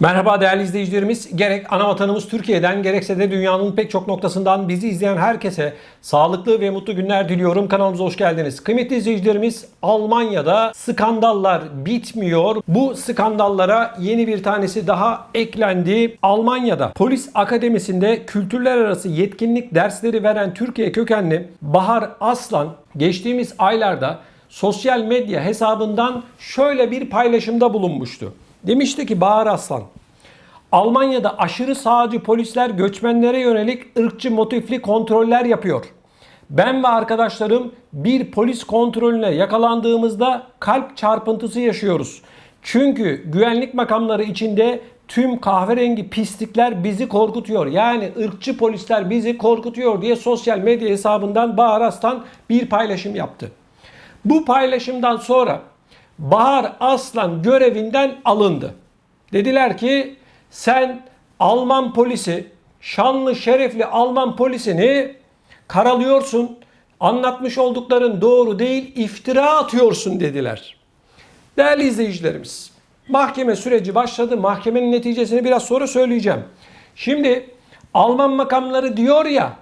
Merhaba değerli izleyicilerimiz. Gerek ana vatanımız Türkiye'den gerekse de dünyanın pek çok noktasından bizi izleyen herkese sağlıklı ve mutlu günler diliyorum. Kanalımıza hoş geldiniz. Kıymetli izleyicilerimiz Almanya'da skandallar bitmiyor. Bu skandallara yeni bir tanesi daha eklendi. Almanya'da polis akademisinde kültürler arası yetkinlik dersleri veren Türkiye kökenli Bahar Aslan geçtiğimiz aylarda sosyal medya hesabından şöyle bir paylaşımda bulunmuştu. Demişti ki Bahar Aslan, Almanya'da aşırı sağcı polisler göçmenlere yönelik ırkçı motifli kontroller yapıyor. Ben ve arkadaşlarım bir polis kontrolüne yakalandığımızda kalp çarpıntısı yaşıyoruz. Çünkü güvenlik makamları içinde tüm kahverengi pislikler bizi korkutuyor. Yani ırkçı polisler bizi korkutuyor diye sosyal medya hesabından Bahar Aslan bir paylaşım yaptı. Bu paylaşımdan sonra Bahar Aslan görevinden alındı. Dediler ki sen Alman polisi, şanlı şerefli Alman polisini karalıyorsun. Anlatmış oldukların doğru değil, iftira atıyorsun dediler. Değerli izleyicilerimiz, mahkeme süreci başladı. Mahkemenin neticesini biraz sonra söyleyeceğim. Şimdi Alman makamları diyor ya,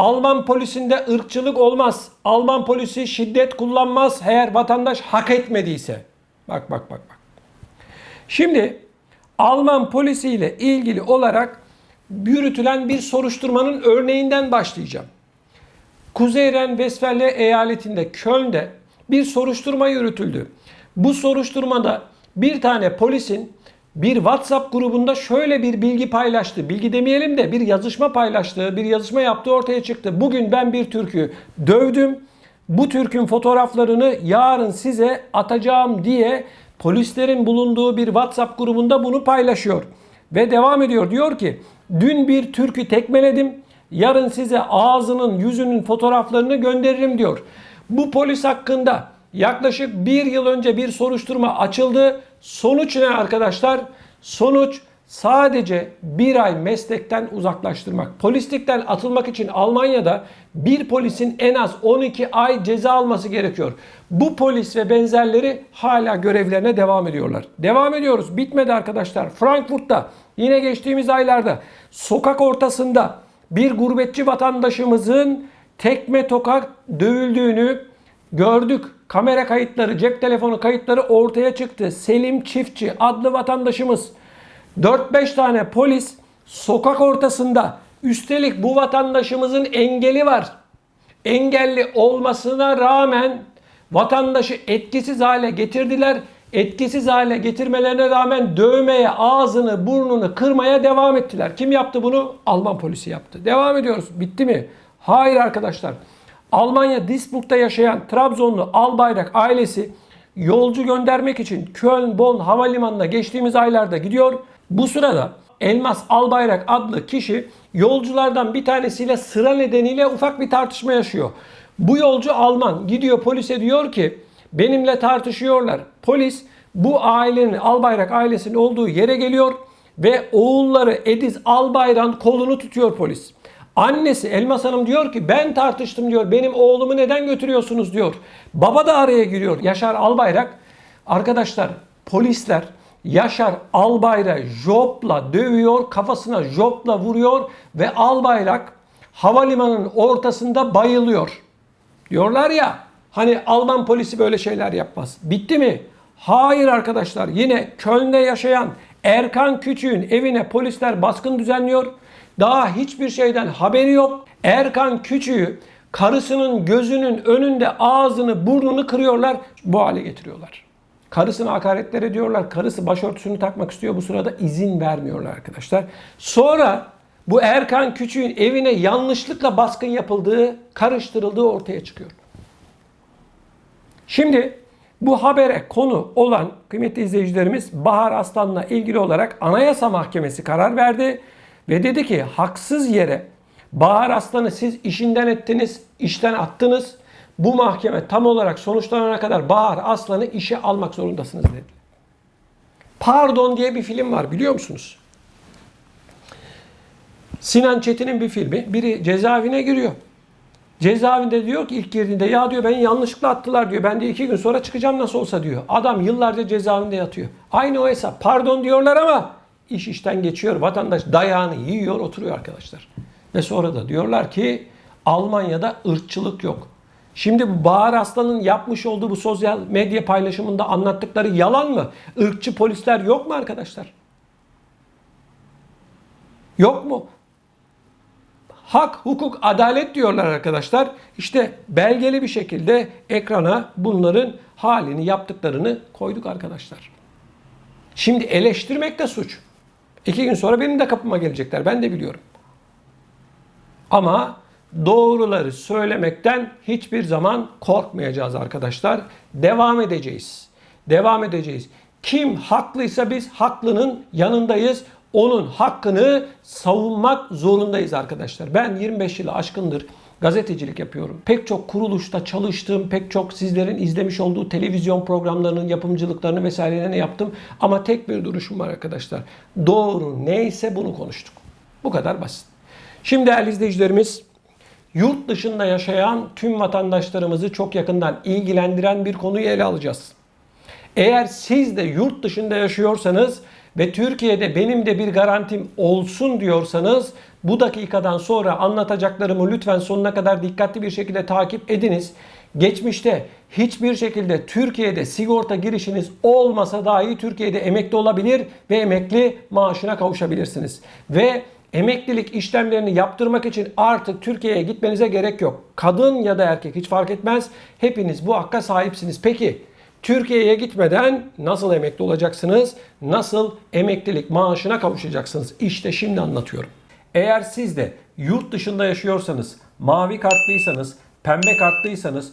Alman polisinde ırkçılık olmaz. Alman polisi şiddet kullanmaz eğer vatandaş hak etmediyse. Bak bak bak bak. Şimdi Alman polisiyle ilgili olarak yürütülen bir soruşturmanın örneğinden başlayacağım. Kuzey Ren-Vesfalya eyaletinde Köln'de bir soruşturma yürütüldü. Bu soruşturmada bir tane polisin bir WhatsApp grubunda şöyle bir bilgi paylaştı. Bilgi demeyelim de bir yazışma paylaştığı, bir yazışma yaptığı ortaya çıktı. Bugün ben bir Türk'ü dövdüm. Bu Türk'ün fotoğraflarını yarın size atacağım diye polislerin bulunduğu bir WhatsApp grubunda bunu paylaşıyor. Ve devam ediyor. Diyor ki dün bir Türk'ü tekmeledim. Yarın size ağzının yüzünün fotoğraflarını gönderirim diyor. Bu polis hakkında yaklaşık bir yıl önce bir soruşturma açıldı. Sonuç ne arkadaşlar? Sonuç sadece bir ay meslekten uzaklaştırmak. Polislikten atılmak için Almanya'da bir polisin en az 12 ay ceza alması gerekiyor. Bu polis ve benzerleri hala görevlerine devam ediyorlar. Devam ediyoruz. Bitmedi arkadaşlar. Frankfurt'ta yine geçtiğimiz aylarda sokak ortasında bir gurbetçi vatandaşımızın tekme tokat dövüldüğünü gördük. Kamera kayıtları, cep telefonu kayıtları ortaya çıktı. Selim Çiftçi adlı vatandaşımız 4-5 tane polis sokak ortasında üstelik bu vatandaşımızın engeli var. Engelli olmasına rağmen vatandaşı etkisiz hale getirdiler. Etkisiz hale getirmelerine rağmen dövmeye, ağzını, burnunu kırmaya devam ettiler. Kim yaptı bunu? Alman polisi yaptı. Devam ediyoruz. Bitti mi? Hayır arkadaşlar. Almanya Duisburg'da yaşayan Trabzonlu Albayrak ailesi yolcu göndermek için Köln-Bonn havalimanına geçtiğimiz aylarda gidiyor. Bu sırada Elmas Albayrak adlı kişi yolculardan bir tanesiyle sıra nedeniyle ufak bir tartışma yaşıyor. Bu yolcu Alman gidiyor polise diyor ki benimle tartışıyorlar. Polis bu ailenin Albayrak ailesinin olduğu yere geliyor ve oğulları Ediz Albayrak'ın kolunu tutuyor polis. Annesi Elmas Hanım diyor ki ben tartıştım diyor. Benim oğlumu neden götürüyorsunuz diyor. Baba da araya giriyor. Yaşar Albayrak. Arkadaşlar polisler Yaşar Albayrak jopla dövüyor. Kafasına jopla vuruyor. Ve Albayrak havalimanının ortasında bayılıyor. Diyorlar ya hani Alman polisi böyle şeyler yapmaz. Bitti mi? Hayır arkadaşlar. Yine Köln'de yaşayan Erkan Küçük'ün evine polisler baskın düzenliyor. Daha hiçbir şeyden haberi yok. Erkan Küçüğü karısının gözünün önünde ağzını burnunu kırıyorlar. Bu hale getiriyorlar. Karısına hakaretler ediyorlar. Karısı başörtüsünü takmak istiyor. Bu sırada izin vermiyorlar arkadaşlar. Sonra bu Erkan Küçük'ün evine yanlışlıkla baskın yapıldığı, karıştırıldığı ortaya çıkıyor. Şimdi bu habere konu olan kıymetli izleyicilerimiz Bahar Aslan'la ilgili olarak Anayasa Mahkemesi karar verdi. Ve dedi ki haksız yere Bahar Aslan'ı siz işinden ettiniz, işten attınız. Bu mahkeme tam olarak sonuçlanana kadar Bahar Aslan'ı işe almak zorundasınız dedi. Pardon diye bir film var biliyor musunuz? Sinan Çetin'in bir filmi. Biri cezaevine giriyor. Cezaevinde diyor ki ilk girdiğinde ya diyor beni yanlışlıkla attılar diyor. Ben de iki gün sonra çıkacağım nasıl olsa diyor. Adam yıllarca cezaevinde yatıyor. Aynı o hesap. Pardon diyorlar ama iş işten geçiyor. Vatandaş dayağını yiyor oturuyor arkadaşlar. Ve sonra da diyorlar ki Almanya'da ırkçılık yok. Şimdi bu Bahar Aslan'ın yapmış olduğu bu sosyal medya paylaşımında anlattıkları yalan mı? Irkçı polisler yok mu arkadaşlar? Yok mu? Hak, hukuk, adalet diyorlar arkadaşlar. İşte belgeli bir şekilde ekrana bunların halini yaptıklarını koyduk arkadaşlar. Şimdi eleştirmek de suç. İki gün sonra benim de kapıma gelecekler. Ben de biliyorum. Ama doğruları söylemekten hiçbir zaman korkmayacağız arkadaşlar. Devam edeceğiz. Devam edeceğiz. Kim haklıysa biz haklının yanındayız. Onun hakkını savunmak zorundayız arkadaşlar. Ben 25 yılı aşkındır gazetecilik yapıyorum. Pek çok kuruluşta çalıştım. Pek çok sizlerin izlemiş olduğu televizyon programlarının yapımcılıklarını vesairelerini yaptım. Ama tek bir duruşum var arkadaşlar. Doğru neyse bunu konuştuk. Bu kadar basit. Şimdi değerli izleyicilerimiz yurt dışında yaşayan tüm vatandaşlarımızı çok yakından ilgilendiren bir konuyu ele alacağız. Eğer siz de yurt dışında yaşıyorsanız ve Türkiye'de benim de bir garantim olsun diyorsanız bu dakikadan sonra anlatacaklarımı lütfen sonuna kadar dikkatli bir şekilde takip ediniz. Geçmişte hiçbir şekilde Türkiye'de sigorta girişiniz olmasa dahi Türkiye'de emekli olabilir ve emekli maaşına kavuşabilirsiniz. Ve emeklilik işlemlerini yaptırmak için artık Türkiye'ye gitmenize gerek yok. Kadın ya da erkek hiç fark etmez. Hepiniz bu hakka sahipsiniz. Peki Türkiye'ye gitmeden nasıl emekli olacaksınız? Nasıl emeklilik maaşına kavuşacaksınız? İşte şimdi anlatıyorum. Eğer siz de yurt dışında yaşıyorsanız, mavi kartlıysanız, pembe kartlıysanız,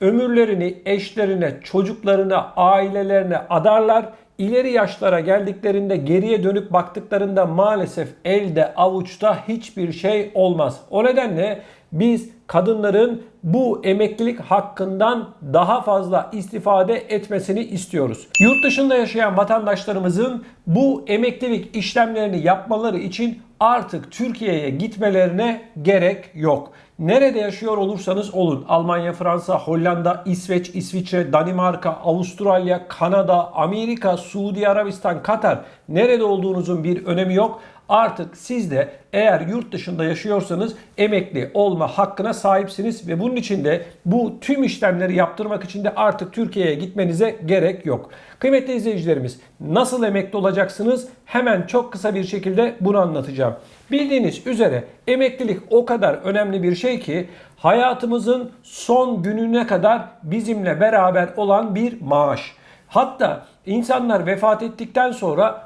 ömürlerini eşlerine, çocuklarına, ailelerine adarlar. İleri yaşlara geldiklerinde geriye dönüp baktıklarında maalesef elde avuçta hiçbir şey olmaz. O nedenle biz kadınların bu emeklilik hakkından daha fazla istifade etmesini istiyoruz. Yurt dışında yaşayan vatandaşlarımızın bu emeklilik işlemlerini yapmaları için artık Türkiye'ye gitmelerine gerek yok. Nerede yaşıyor olursanız olun. Almanya, Fransa, Hollanda, İsveç, İsviçre, Danimarka, Avustralya, Kanada, Amerika, Suudi Arabistan, Katar. Nerede olduğunuzun bir önemi yok. Artık siz de eğer yurt dışında yaşıyorsanız emekli olma hakkına sahipsiniz ve bunun için de bu tüm işlemleri yaptırmak için de artık Türkiye'ye gitmenize gerek yok. Kıymetli izleyicilerimiz nasıl emekli olacaksınız? Hemen çok kısa bir şekilde bunu anlatacağım. Bildiğiniz üzere emeklilik o kadar önemli bir şey ki hayatımızın son gününe kadar bizimle beraber olan bir maaş. Hatta insanlar vefat ettikten sonra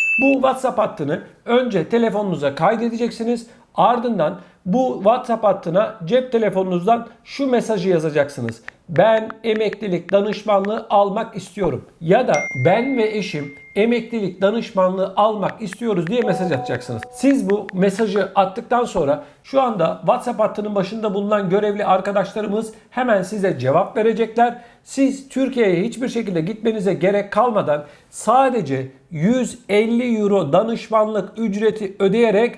Bu WhatsApp hattını önce telefonunuza kaydedeceksiniz. Ardından bu WhatsApp hattına cep telefonunuzdan şu mesajı yazacaksınız. Ben emeklilik danışmanlığı almak istiyorum. Ya da ben ve eşim emeklilik danışmanlığı almak istiyoruz diye mesaj atacaksınız. Siz bu mesajı attıktan sonra şu anda WhatsApp hattının başında bulunan görevli arkadaşlarımız hemen size cevap verecekler. Siz Türkiye'ye hiçbir şekilde gitmenize gerek kalmadan sadece 150 euro danışmanlık ücreti ödeyerek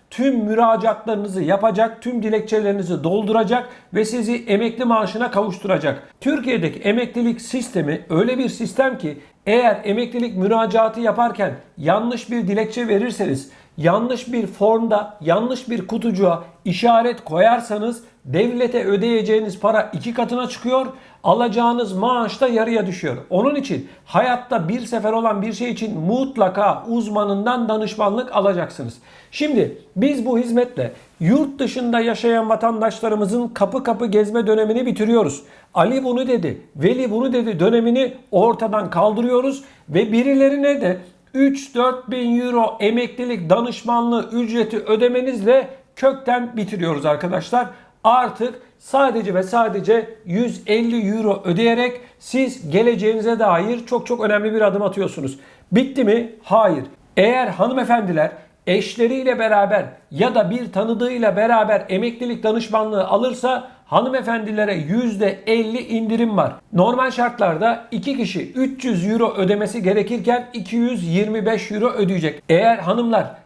tüm müracaatlarınızı yapacak, tüm dilekçelerinizi dolduracak ve sizi emekli maaşına kavuşturacak. Türkiye'deki emeklilik sistemi öyle bir sistem ki eğer emeklilik müracaatı yaparken yanlış bir dilekçe verirseniz, yanlış bir formda, yanlış bir kutucuğa işaret koyarsanız devlete ödeyeceğiniz para iki katına çıkıyor, alacağınız maaş da yarıya düşüyor. Onun için hayatta bir sefer olan bir şey için mutlaka uzmanından danışmanlık alacaksınız. Şimdi biz bu hizmetle yurt dışında yaşayan vatandaşlarımızın kapı kapı gezme dönemini bitiriyoruz. Ali bunu dedi, Veli bunu dedi dönemini ortadan kaldırıyoruz ve birilerine de 3-4 bin euro emeklilik danışmanlığı ücreti ödemenizle kökten bitiriyoruz arkadaşlar. Artık sadece ve sadece 150 euro ödeyerek siz geleceğinize dair çok çok önemli bir adım atıyorsunuz. Bitti mi? Hayır. Eğer hanımefendiler eşleriyle beraber ya da bir tanıdığıyla beraber emeklilik danışmanlığı alırsa hanımefendilere %50 indirim var. Normal şartlarda 2 kişi 300 euro ödemesi gerekirken 225 euro ödeyecek. Eğer hanımlar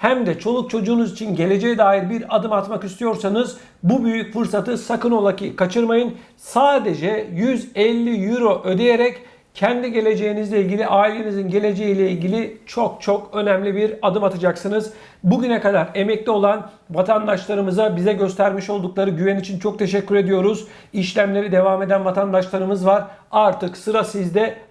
hem de çoluk çocuğunuz için geleceğe dair bir adım atmak istiyorsanız bu büyük fırsatı sakın ola ki kaçırmayın. Sadece 150 euro ödeyerek kendi geleceğinizle ilgili, ailenizin geleceğiyle ilgili çok çok önemli bir adım atacaksınız. Bugüne kadar emekli olan vatandaşlarımıza bize göstermiş oldukları güven için çok teşekkür ediyoruz. İşlemleri devam eden vatandaşlarımız var. Artık sıra sizde.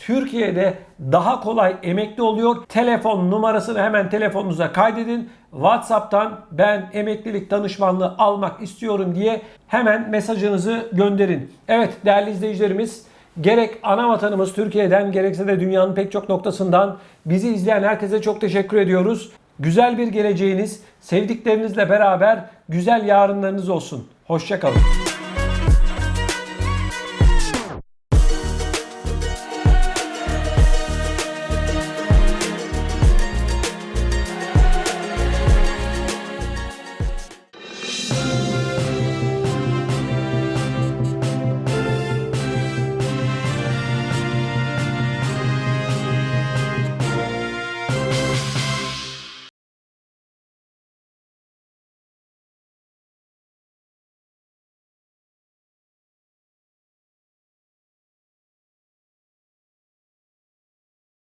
Türkiye'de daha kolay emekli oluyor. Telefon numarasını hemen telefonunuza kaydedin. WhatsApp'tan ben emeklilik danışmanlığı almak istiyorum diye hemen mesajınızı gönderin. Evet değerli izleyicilerimiz gerek ana vatanımız Türkiye'den gerekse de dünyanın pek çok noktasından bizi izleyen herkese çok teşekkür ediyoruz. Güzel bir geleceğiniz, sevdiklerinizle beraber güzel yarınlarınız olsun. Hoşçakalın.